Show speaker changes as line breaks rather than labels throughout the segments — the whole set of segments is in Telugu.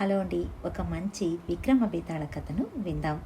హలో అండి ఒక మంచి విక్రమ బేతాళ కథను విందాం.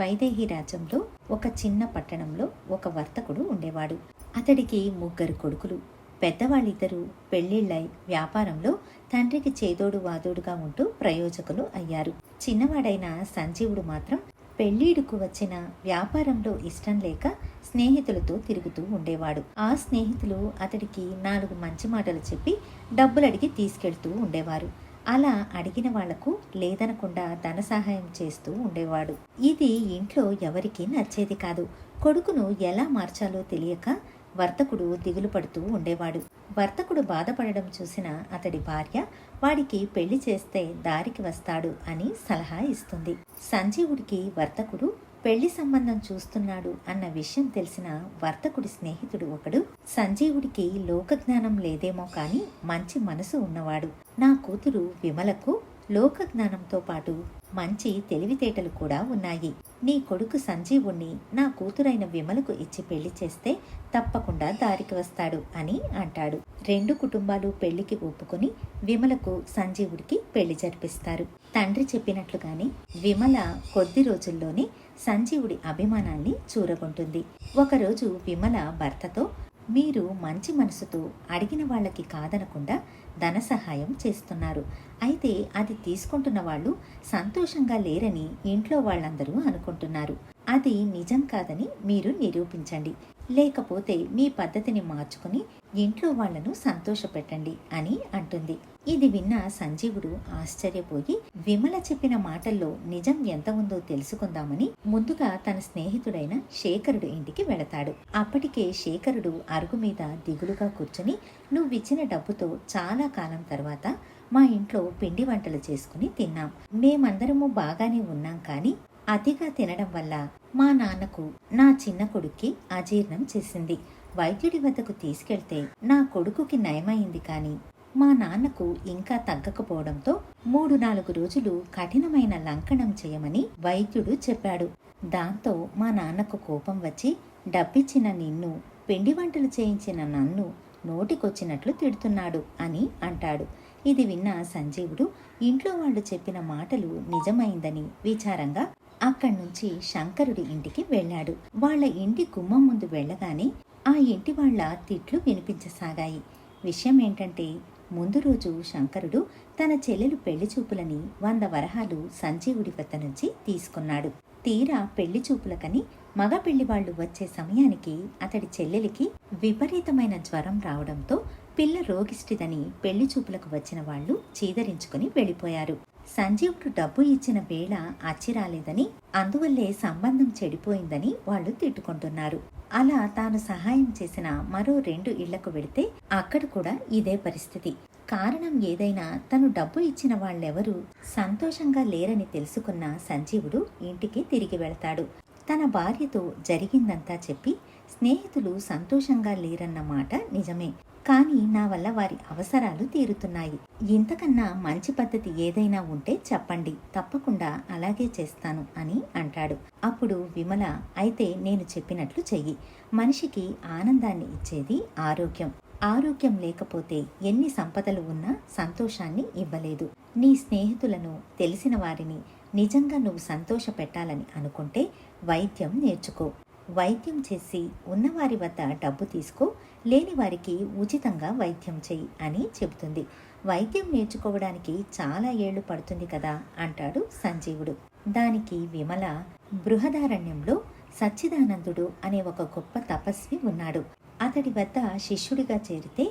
వైదేహి రాజ్యంలో ఒక చిన్న పట్టణంలో ఒక వర్తకుడు ఉండేవాడు. అతడికి ముగ్గురు కొడుకులు. పెద్దవాళ్ళిద్దరూ పెళ్ళిళ్ళై వ్యాపారంలో తండ్రికి చేదోడు వాదోడుగా ఉంటూ ప్రయోజకులు అయ్యారు. చిన్నవాడైన సంజీవుడు మాత్రం పెళ్ళీడుకు వచ్చిన వ్యాపారంలో ఇష్టం లేక స్నేహితులతో తిరుగుతూ ఉండేవాడు. ఆ స్నేహితులు అతడికి నాలుగు మంచి మాటలు చెప్పి డబ్బులు అడిగి తీసుకెళ్తూ ఉండేవారు. అలా అడిగిన వాళ్ళకు లేదనకుండా ధన సహాయం చేస్తూ ఉండేవాడు. ఇది ఇంట్లో ఎవరికీ నచ్చేది కాదు. కొడుకును ఎలా మార్చాలో తెలియక వర్తకుడు దిగులు పడుతూ ఉండేవాడు. వర్తకుడు బాధపడడం చూసిన అతడి భార్య వాడికి పెళ్ళి చేస్తే దారికి వస్తాడు అని సలహా ఇస్తుంది. సంజీవుడికి వర్తకుడు పెళ్ళి సంబంధం చూస్తున్నాడు అన్న విషయం తెలిసిన వర్తకుడి స్నేహితుడు ఒకడు సంజీవుడికి లోకజ్ఞానం లేదేమో కానీ మంచి మనసు ఉన్నవాడు. నా కూతురు విమలకు లోకజ్ఞానంతో పాటు మంచి తెలివితేటలు కూడా ఉన్నాయి. నీ కొడుకు సంజీవుణ్ణి నా కూతురైన విమలకు ఇచ్చి పెళ్ళి చేస్తే తప్పకుండా దారికి వస్తాడు అని అంటాడు. రెండు కుటుంబాలు పెళ్ళికి ఒప్పుకొని విమలకు సంజీవుడికి పెళ్ళి జరిపిస్తారు. తండ్రి చెప్పినట్లుగానే విమల కొద్ది రోజుల్లోనే సంజీవుడి అభిమానాన్ని చూరగొంటుంది. ఒకరోజు విమల భర్తతో మీరు మంచి మనసుతో అడిగిన వాళ్ళకి కాదనకుండా ధన సహాయం చేస్తున్నారు. అయితే అది తీసుకుంటున్న వాళ్ళు సంతోషంగా లేరని ఇంట్లో వాళ్ళందరూ అనుకుంటున్నారు. అది నిజం కాదని మీరు నిరూపించండి. లేకపోతే మీ పద్ధతిని మార్చుకుని ఇంట్లో వాళ్ళను సంతోషపెట్టండి అని అంటుంది. ఇది విన్న సంజీవుడు ఆశ్చర్యపోయి విమల చెప్పిన మాటల్లో నిజం ఎంత ఉందో తెలుసుకుందామని ముందుగా తన స్నేహితుడైన శేఖరుడు ఇంటికి వెళతాడు. అప్పటికే శేఖరుడు అరుగు మీద దిగులుగా కూర్చుని నువ్విచ్చిన డబ్బుతో చాలా కాలం తర్వాత మా ఇంట్లో పిండి వంటలు చేసుకుని తిన్నాం. మేమందరము బాగానే ఉన్నాం కానీ అతిగా తినడం వల్ల మా నాన్నకు నా చిన్న కొడుక్కి అజీర్ణం చేసింది. వైద్యుడి వద్దకు తీసుకెళ్తే నా కొడుకుకి నయమైంది కానీ మా నాన్నకు ఇంకా తగ్గకపోవడంతో మూడు నాలుగు రోజులు కఠినమైన లంకణం చేయమని వైద్యుడు చెప్పాడు. దాంతో మా నాన్నకు కోపం వచ్చి డబ్బిచ్చిన నిన్ను పిండి వంటలు చేయించిన నన్ను నోటికొచ్చినట్లు తిడుతున్నాడు అని అంటాడు. ఇది విన్న సంజీవుడు ఇంట్లో వాళ్ళు చెప్పిన మాటలు నిజమైందని విచారంగా అక్కడి నుంచి శంకరుడి ఇంటికి వెళ్ళాడు. వాళ్ళ ఇంటి గుమ్మం ముందు వెళ్ళగానే ఆ ఇంటి వాళ్ళ తిట్లు వినిపించసాగాయి. విషయం ఏంటంటే ముందు రోజు శంకరుడు తన చెల్లెలు పెళ్ళి చూపులని వంద వరహాలు సంజీవుడి వద్ద నుంచి తీసుకున్నాడు. తీరా పెళ్ళి చూపులకని మగ పెళ్ళివాళ్ళు వచ్చే సమయానికి అతడి చెల్లెలికి విపరీతమైన జ్వరం రావడంతో పిల్ల రోగిష్టిదని పెళ్ళి చూపులకు వచ్చిన వాళ్ళు చీదరించుకుని వెళ్ళిపోయారు. సంజీవుడు డబ్బు ఇచ్చిన వేళ అచ్చి రాలేదని అందువల్లే సంబంధం చెడిపోయిందని వాళ్ళు తిట్టుకుంటున్నారు. అలా తాను సహాయం చేసిన మరో రెండు ఇళ్ళకు వెళితే అక్కడ కూడా ఇదే పరిస్థితి. కారణం ఏదైనా తను డబ్బు ఇచ్చిన వాళ్ళెవరూ సంతోషంగా లేరని తెలుసుకున్న సంజీవుడు ఇంటికి తిరిగి వెళతాడు. తన భార్యతో జరిగిందంతా చెప్పి స్నేహితులు సంతోషంగా లేరన్న మాట నిజమే. కానీ నా వల్ల వారి అవసరాలు తీరుతున్నాయి. ఇంతకన్నా మంచి పద్ధతి ఏదైనా ఉంటే చెప్పండి. తప్పకుండా అలాగే చేస్తాను అని అంటాడు. అప్పుడు విమల అయితే నేను చెప్పినట్లు చెయ్యి. మనిషికి ఆనందాన్ని ఇచ్చేది ఆరోగ్యం. ఆరోగ్యం లేకపోతే ఎన్ని సంపదలు ఉన్నా సంతోషాన్ని ఇవ్వలేదు. నీ స్నేహితులను తెలిసిన వారిని నిజంగా నువ్వు సంతోష పెట్టాలని అనుకుంటే వైద్యం నేర్చుకో. వైద్యం చేసి ఉన్నవారి వద్ద డబ్బు తీసుకో లేని వారికి ఉచితంగా వైద్యం చెయ్యి అని చెబుతుంది. వైద్యం నేర్చుకోవడానికి చాలా ఏళ్ళు పడుతుంది కదా అంటాడు సంజీవుడు. దానికి విమల బృహదారణ్యంలో సచ్చిదానందుడు అనే ఒక గొప్ప తపస్వి ఉన్నాడు. అతడి వద్ద శిష్యుడిగా చేరితే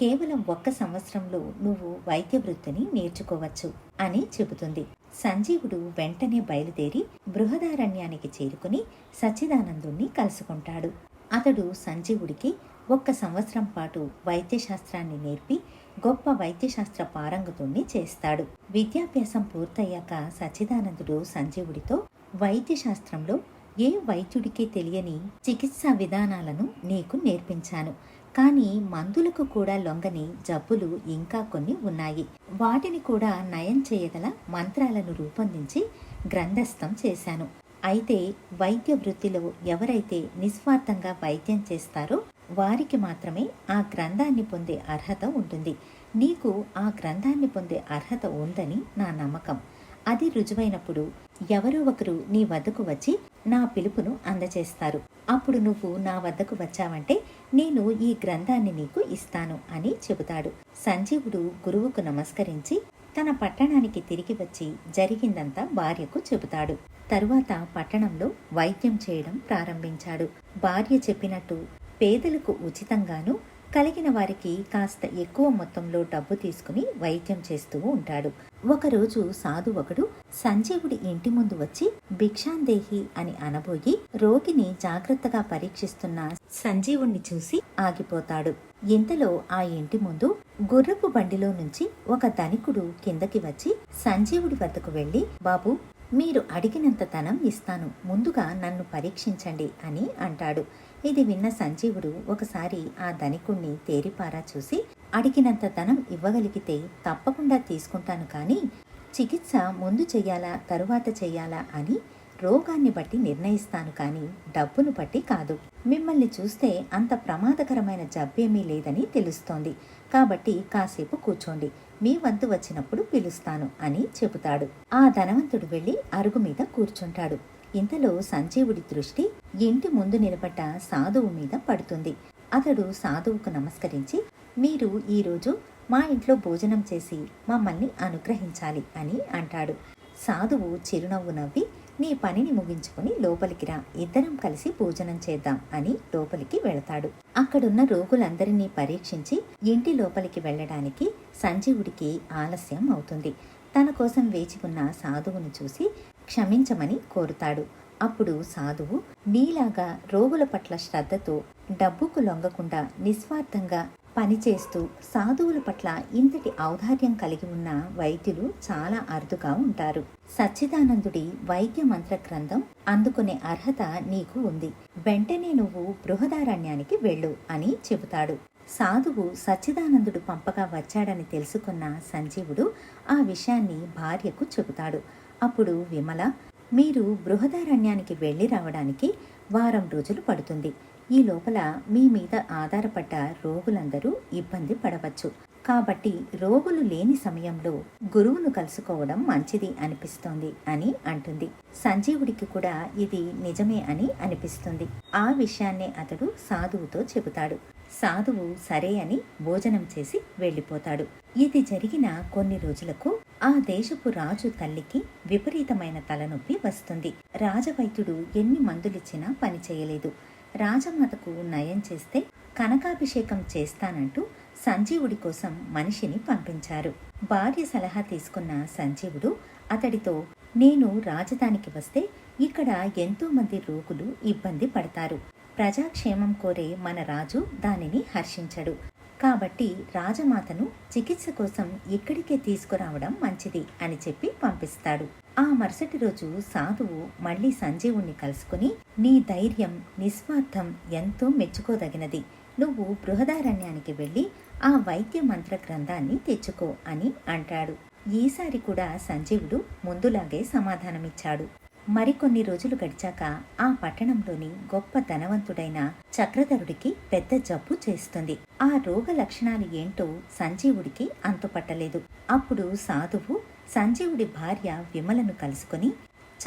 కేవలం ఒక్క సంవత్సరంలో నువ్వు వైద్య వృత్తిని నేర్చుకోవచ్చు అని చెబుతుంది. సంజీవుడు వెంటనే బయలుదేరి బృహదారణ్యానికి చేరుకుని సచ్చిదానందుణ్ణి కలుసుకుంటాడు. అతడు సంజీవుడికి ఒక్క సంవత్సరం పాటు వైద్యశాస్త్రాన్ని నేర్పి గొప్ప వైద్యశాస్త్ర పారంగతుణ్ణి చేస్తాడు. విద్యాభ్యాసం పూర్తయ్యాక సచ్చిదానందుడు సంజీవుడితో వైద్యశాస్త్రంలో ఏ వైద్యుడికి తెలియని చికిత్సా విధానాలను నీకు నేర్పించాను. కానీ మందులకు కూడా లొంగని జబ్బులు ఇంకా కొన్ని ఉన్నాయి. వాటిని కూడా నయం చేయగల మంత్రాలను రూపొందించి గ్రంథస్థం చేశాను. అయితే వైద్య వృత్తిలో ఎవరైతే నిస్వార్థంగా వైద్యం చేస్తారో వారికి మాత్రమే ఆ గ్రంథాన్ని పొందే అర్హత ఉంటుంది. నీకు ఆ గ్రంథాన్ని పొందే అర్హత ఉందని నా నమ్మకం. అది రుజువైనప్పుడు ఎవరో ఒకరు నీ వద్దకు వచ్చి నా పిలుపును అందజేస్తారు. అప్పుడు నువ్వు నా వద్దకు వచ్చావంటే నేను ఈ గ్రంథాన్ని నీకు ఇస్తాను అని చెబుతాడు. సంజీవుడు గురువుకు నమస్కరించి తన పట్టణానికి తిరిగి వచ్చి జరిగిందంతా భార్యకు చెబుతాడు. తరువాత పట్టణంలో వైద్యం చేయడం ప్రారంభించాడు. భార్య చెప్పినట్టు పేదలకు ఉచితంగాను కలిగిన వారికి కాస్త ఎక్కువ మొత్తంలో డబ్బు తీసుకుని వైద్యం చేస్తూ ఉంటాడు. ఒకరోజు సాధు ఒకడు సంజీవుడి ఇంటి ముందు వచ్చి భిక్షాందేహి అని అనబోయి రోగిని జాగ్రత్తగా పరీక్షిస్తున్న సంజీవుణ్ణి చూసి ఆగిపోతాడు. ఇంతలో ఆ ఇంటి ముందు గుర్రపు బండిలో నుంచి ఒక ధనికుడు కిందకి వచ్చి సంజీవుడి వద్దకు వెళ్ళి బాబు మీరు అడిగినంత ధనం ఇస్తాను ముందుగా నన్ను పరీక్షించండి అని అంటాడు. ఇది విన్న సంజీవుడు ఒకసారి ఆ ధనికుణ్ణి తేరిపారా చూసి అడిగినంత ధనం ఇవ్వగలిగితే తప్పకుండా తీసుకుంటాను కానీ చికిత్స ముందు చెయ్యాలా తరువాత చెయ్యాలా అని రోగాన్ని బట్టి నిర్ణయిస్తాను కానీ డబ్బును బట్టి కాదు. మిమ్మల్ని చూస్తే అంత ప్రమాదకరమైన జబ్బేమీ లేదని తెలుస్తోంది. కాబట్టి కాసేపు కూర్చోండి. మీ వంతు వచ్చినప్పుడు పిలుస్తాను అని చెబుతాడు. ఆ ధనవంతుడు వెళ్ళి అరుగు మీద కూర్చుంటాడు. ఇంతలో సంజీవుడి దృష్టి ఇంటి ముందు నిలబడ్డ సాధువు మీద పడుతుంది. అతడు సాధువుకు నమస్కరించి మీరు ఈరోజు మా ఇంట్లో భోజనం చేసి మమ్మల్ని అనుగ్రహించాలి అని అంటాడు. సాధువు చిరునవ్వు నవ్వి నీ పనిని ముగించుకుని లోపలికి రా. ఇద్దరం కలిసి భోజనం చేద్దాం అని లోపలికి వెళతాడు. అక్కడున్న రోగులందరినీ పరీక్షించి ఇంటి లోపలికి వెళ్ళడానికి సంజీవుడికి ఆలస్యం అవుతుంది. తన కోసం వేచి ఉన్న సాధువును చూసి క్షమించమని కోరుతాడు. అప్పుడు సాధువు నీలాగా రోగుల పట్ల శ్రద్ధతో డబ్బుకు లొంగకుండా నిస్వార్థంగా పనిచేస్తూ సాధువుల పట్ల ఇంతటి ఔదార్యం కలిగి ఉన్న వైద్యులు చాలా అరుదుగా ఉంటారు. సచ్చిదానందుడి వైద్య మంత్ర గ్రంథం అందుకునే అర్హత నీకు ఉంది. వెంటనే నువ్వు బృహదారణ్యానికి వెళ్ళు అని చెబుతాడు. సాధువు సచ్చిదానందుడు పంపగా వచ్చాడని తెలుసుకున్న సంజీవుడు ఆ విషయాన్ని భార్యకు చెబుతాడు. అప్పుడు విమల మీరు బృహదారణ్యానికి వెళ్ళి రావడానికి వారం రోజులు పడుతుంది. ఈ లోపల మీ మీద ఆధారపడ్డ రోగులందరూ ఇబ్బంది పడవచ్చు. కాబట్టి రోగులు లేని సమయంలో గురువును కలుసుకోవడం మంచిది అనిపిస్తోంది అని అంటుంది. సంజీవుడికి కూడా ఇది నిజమే అని అనిపిస్తుంది. ఆ విషయాన్నే అతడు సాధువుతో చెబుతాడు. సాధువు సరే అని భోజనం చేసి వెళ్ళిపోతాడు. ఇది జరిగిన కొన్ని రోజులకు ఆ దేశపు రాజు తల్లికి విపరీతమైన తలనొప్పి వస్తుంది. రాజవైద్యుడు ఎన్ని మందులిచ్చినా పని చేయలేదు. రాజమాతకు నయం చేస్తే కనకాభిషేకం చేస్తానంటూ సంజీవుడి కోసం మనిషిని పంపించారు. భార్య సలహా తీసుకున్న సంజీవుడు అతడితో నేను రాజధానికి వస్తే ఇక్కడ ఎంతోమంది రోగులు ఇబ్బంది పడతారు. ప్రజాక్షేమం కోరే మన రాజు దానిని హర్షించడు. కాబట్టి రాజమాతను చికిత్స కోసం ఇక్కడికే తీసుకురావడం మంచిది అని చెప్పి పంపిస్తాడు. ఆ మరుసటి రోజు సాధువు మళ్ళీ సంజీవుణ్ణి కలుసుకుని నీ ధైర్యం నిస్వార్థం ఎంతో మెచ్చుకోదగినది. నువ్వు బృహదారణ్యానికి వెళ్ళి ఆ వైద్య మంత్ర గ్రంథాన్ని తెచ్చుకో అని అంటాడు. ఈసారి కూడా సంజీవుడు ముందులాగే సమాధానమిచ్చాడు. మరికొన్ని రోజులు గడిచాక ఆ పట్టణంలోని గొప్ప ధనవంతుడైన చక్రధరుడికి పెద్ద జబ్బు చేస్తుంది. ఆ రోగ లక్షణాలు ఏంటో సంజీవుడికి అంతుపట్టలేదు. అప్పుడు సాధువు సంజీవుడి భార్య విమలను కలుసుకుని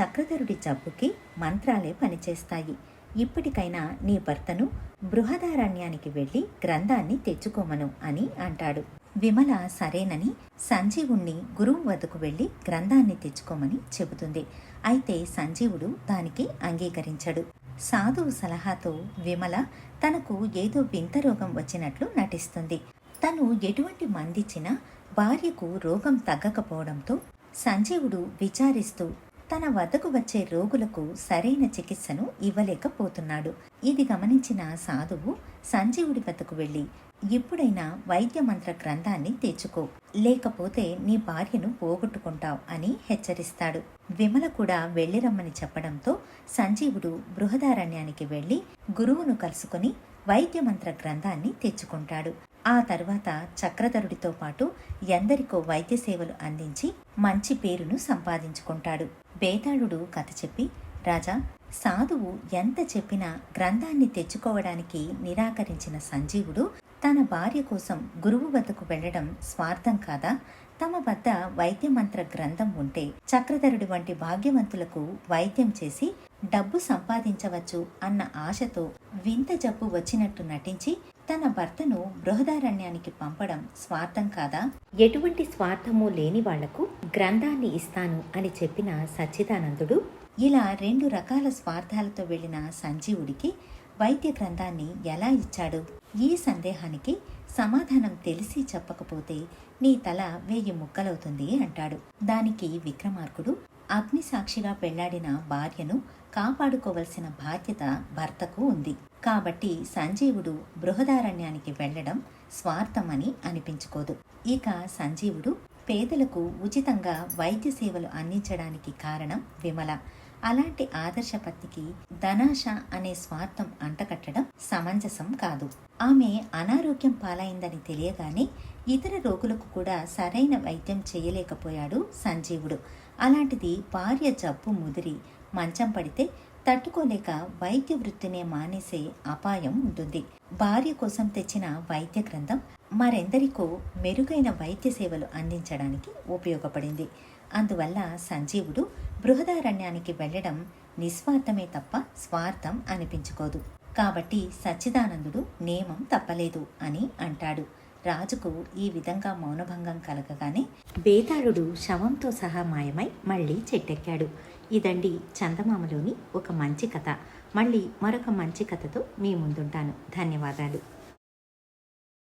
చక్రధరుడి జబ్బుకి మంత్రాలే పనిచేస్తాయి. ఇప్పటికైనా నీ భర్తను బృహదారణ్యానికి వెళ్ళి గ్రంథాన్ని తెచ్చుకోమను అని అంటాడు. విమల సరేనని సంజీవుణ్ణి గురువు వద్దకు వెళ్ళి గ్రంథాన్ని తెచ్చుకోమని చెబుతుంది. అయితే సంజీవుడు దానికి అంగీకరించడు. సాధువు సలహాతో విమల తనకు ఏదో వింత రోగం వచ్చినట్లు నటిస్తుంది. తను ఎటువంటి మందిచ్చినా భార్యకు రోగం తగ్గకపోవడంతో సంజీవుడు విచారిస్తూ తన వద్దకు వచ్చే రోగులకు సరైన చికిత్సను ఇవ్వలేకపోతున్నాడు. ఇది గమనించిన సాధువు సంజీవుడి వద్దకు వెళ్ళి ఎప్పుడైనా వైద్య మంత్ర గ్రంథాన్ని తెచ్చుకో లేకపోతే నీ భార్యను పోగొట్టుకుంటావు అని హెచ్చరిస్తాడు. విమల కూడా వెళ్ళిరమ్మని చెప్పడంతో సంజీవుడు బృహదారణ్యానికి వెళ్ళి గురువును కలుసుకుని వైద్య మంత్ర గ్రంథాన్ని తెచ్చుకుంటాడు. ఆ తర్వాత చక్రధరుడితో పాటు ఎందరికో వైద్య సేవలు అందించి మంచి పేరును సంపాదించుకుంటాడు. బేతాళుడు కథ చెప్పి రాజా సాధువు ఎంత చెప్పినా గ్రంథాన్ని తెచ్చుకోవడానికి నిరాకరించిన సంజీవుడు తన భార్య కోసం గురువు వద్దకు వెళ్ళడం స్వార్థం కాదా? తమ వద్ద వైద్యమంత్ర గ్రంథం ఉంటే చక్రధరుడి వంటి భాగ్యవంతులకు వైద్యం చేసి డబ్బు సంపాదించవచ్చు అన్న ఆశతో వింత జబ్బు వచ్చినట్టు నటించి తన భర్తను బృహదారణ్యానికి పంపడం స్వార్థం కాదా? ఎటువంటి స్వార్థము లేని వాళ్ళకు గ్రంథాన్ని ఇస్తాను అని చెప్పిన సచ్చిదానందుడు ఇలా రెండు రకాల స్వార్థాలతో వెళ్ళిన సంజీవుడికి వైద్య గ్రంథాన్ని ఎలా ఇచ్చాడు? ఈ సందేహానికి సమాధానం తెలిసి చెప్పకపోతే నీ తల వెయ్యి ముక్కలవుతుంది అంటాడు. దానికి విక్రమార్కుడు అగ్ని సాక్షిగా పెళ్ళాడిన భార్యను కాపాడుకోవలసిన బాధ్యత భర్తకు ఉంది. కాబట్టి సంజీవుడు బృహదారణ్యానికి వెళ్ళడం స్వార్థమని అనిపించుకోదు. ఇక సంజీవుడు పేదలకు ఉచితంగా వైద్య సేవలు అందించడానికి కారణం విమల. అలాంటి ఆదర్శ పత్నికి ధనాశ అనే స్వార్థం అంటకట్టడం సమంజసం కాదు. ఆమె అనారోగ్యం పాలైందని తెలియగానే ఇతర రోగులకు కూడా సరైన వైద్యం చేయలేకపోయాడు సంజీవుడు. అలాంటిది భార్య జబ్బు ముదిరి మంచం పడితే తట్టుకోలేక వైద్య వృత్తినే మానేసే అపాయం ఉంటుంది. భార్య కోసం తెచ్చిన వైద్య గ్రంథం మరెందరికో మెరుగైన వైద్య సేవలు అందించడానికి ఉపయోగపడింది. అందువల్ల సంజీవుడు బృహదారణ్యానికి వెళ్ళడం నిస్వార్థమే తప్ప స్వార్థం అనిపించుకోదు. కాబట్టి సచ్చిదానందుడు నియమం తప్పలేదు అని అంటాడు. రాజుకు ఈ విధంగా మౌనభంగం కలగగానే బేతాళుడు శవంతో సహా మాయమై మళ్ళీ చెట్టెక్కాడు. ఇదండి చందమామలోని ఒక మంచి కథ. మళ్ళీ మరొక మంచి కథతో మీ ముందుంటాను. ధన్యవాదాలు.